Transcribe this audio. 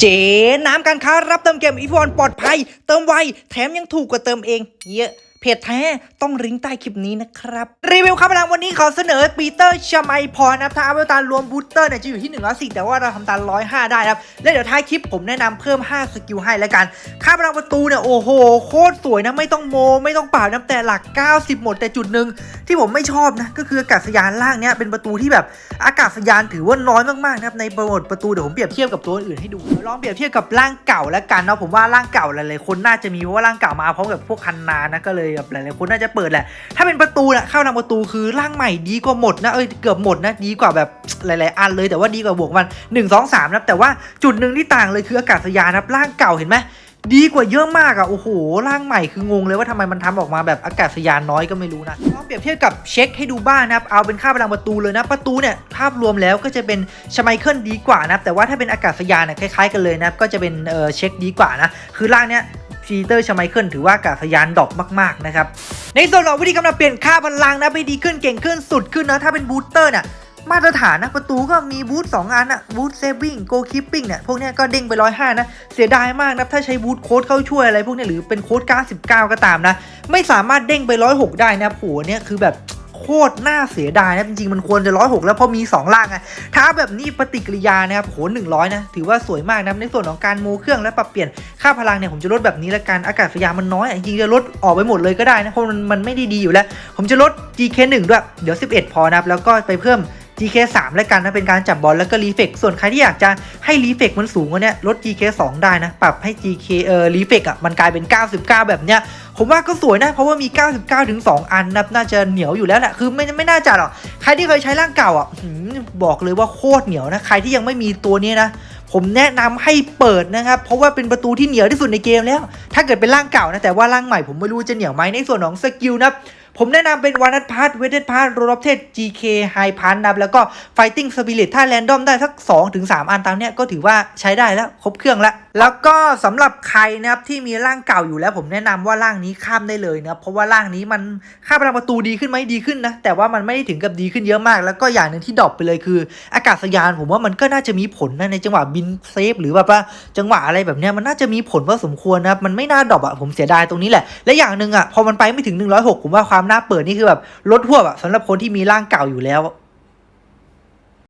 เจ๊น้ำการค้ารับเติมเกมอีฟอนปลอดภัย เติมไว แถมยังถูกกว่าเติมเองเยอะ เพจแท้ต้องลิงก์ใต้คลิปนี้นะครับ รีวิวครับพลังวันนี้ขอเสนอปีเตอร์ชาไมพรนะครับถ้าอัพเวลตารวมบูสเตอร์เนี่ยจะอยู่ที่ 1 0 4 แต่ว่าเราทำตา105 ได้ครับ และเดี๋ยวท้ายคลิปผมแนะนำเพิ่ม 5 สกิลให้แล้วกัน ค่าพลังประตูเนี่ยโอ้โห โคตรสวยนะ ไม่ต้องโม ไม่ต้องเปล่านะแต่หลัก 90 หมดแต่จุดหนึ่งที่ผมไม่ชอบนะ ก็คืออากาศยานล่างเนี่ยเป็นประตูที่แบบอากาศยานถือว่าน้อยมากๆนะครับในประวัติประตูเดี๋ยวผมเปรียบเทียบกับตัวอื่นให้ดูลองเปรียบเทียบกับร่างเก่าแล้วกันเนาะผมว่าร่างเก่าหลายๆคนน่าจะมีเพราะว่าร่างเก่ามาพร้อมกับพวกคันนานะก็เลยแบบหลายๆคนน่าจะเปิดแหละ ถ้าเป็นประตูนะเข้าทางประตูคือร่างใหม่ดีกว่าหมดนะเอ้ยเกือบหมดนะดีกว่าแบบหลาย ๆ อันเลยแต่ว่าดีกว่าบวกมัน1 2 3นะแต่ว่าจุดหนึ่งที่ต่างเลยคืออากาศยานนะครับร่างเก่าเห็นไหมดีกว่าเยอะมากอะโอ้โห ร่างใหม่คืองงเลยว่าทำไมมันทำออกมาแบบอากาศยานน้อยก็ไม่รู้นะลองเปรียบเทียบกับเช็คให้ดูบ้างนะครับ เอาเป็นค่าพลังประตูเลยนะ ประตูเนี่ยภาพรวมแล้วก็จะเป็นชไมเคิลดีกว่านะ แต่ว่าถ้าเป็นอากาศยานเนี่ยคล้ายๆกันเลยนะ ก็จะเป็นเออเช็คดีกว่านะ คือร่างเนี้ย ฟีเตอร์ชไมเคิลถือว่าอากาศยานดรอกมากๆนะครับ ในส่วนของวิธีกำลังเปลี่ยนค่าพลังนะให้ดีขึ้นเก่งขึ้นสุดขึ้นนะถ้าเป็นบูสเตอร์เนี่ยมาตรฐานนะประตูก็มีบูทสองอันอะบูทเซฟวิ่งโกคิปปิ้งเนี่ยพวกเนี้ยก็เด้งไปร้อยห้านะ เสียดายมากนะถ้าใช้บูทโค้ดเข้าช่วยอะไรพวกเนี้ยหรือเป็นโค้ด99 ก็ตามนะ ไม่สามารถเด้งไป106ได้นะโหเนี่ยคือแบบ โคตรน่าเสียดายนะจริงๆมันควรจะ106แล้วเพราะมี 2 ล่างไงถ้าแบบนี้ปฏิกิริยานะครับโห100นะถือว่าสวยมากนะในส่วนของการโมเครื่องและปรับเปลี่ยนค่าพลังเนี่ยผมจะลดแบบนี้ละกันอากาศยานมันน้อยจริงๆจะลดออกไปหมดเลยก็ได้นะเพราะมันมันไม่ได้ดีอยู่แล้ว ผมจะลด GK1 ด้วยเดี๋ยว 11 พอนะครับแล้วก็ไปเพิ่ม GK 3 แล้วกันนะเป็นการจับบอลแล้วก็รีเฟกส่วนใครที่อยากจะให้รีเฟกมันสูงกว่าเนี้ยลด GK 2 ได้นะ ปรับให้ GK เอ่อรีเฟกอะมันกลายเป็น 99 แบบเนี้ยผมว่าก็สวยนะ เพราะว่ามี 99 ถึง 2 อันนะน่าจะเหนียวอยู่แล้วแหละคือไม่ไม่น่าจะหรอกใครที่เคยใช้ร่างเก่าอะบอกเลยว่าโคตรเหนียวนะใครที่ยังไม่มีตัวนี้นะผมแนะนำให้เปิดนะครับ เพราะว่าเป็นประตูที่เหนียวที่สุดในเกมแล้ว ถ้าเกิดเป็นร่างเก่านะ แต่ว่าร่างใหม่ผมไม่รู้จะเหนียวไหมในส่วนของสกิลนะครับ ผมแนะนำเป็นวานัทพาร์ทเวทพาร์ทโรลเทส GK ไฮพันนะครับแล้วก็ Fighting Spirit ถ้าแรนดอมได้สัก2-3ถึง3อันตามเนี้ยก็ถือว่าใช้ได้แล้วครบเครื่องแล้ว แล้วก็สำหรับใครนะครับที่มีร่างเก่าอยู่แล้วผมแนะนำว่าร่างนี้ข้ามได้เลยนะเพราะว่าร่างนี้มันค่าพลังประตูดีขึ้นไหมดีขึ้นนะแต่ว่ามันไม่ได้ถึงกับดีขึ้นเยอะมาก แล้วก็อย่างหนึ่งที่ดรอปไปเลยคือ อากาศยานผมว่ามันก็น่าจะมีผลนะในจังหวะบินเซฟหรือแบบว่าจังหวะอะไรแบบเนี้ยมันน่าจะมีผลพอสมควรนะครับมันไม่น่าดรอปอะผมเสียดายตรงนี้แหละและอย่างหนึ่งอะพอมันไปไม่ถึง 106 ผมว่าความน่าเปิดนี่คือแบบลดหัวแบบสำหรับคนที่มีร่างเก่าอยู่แล้ว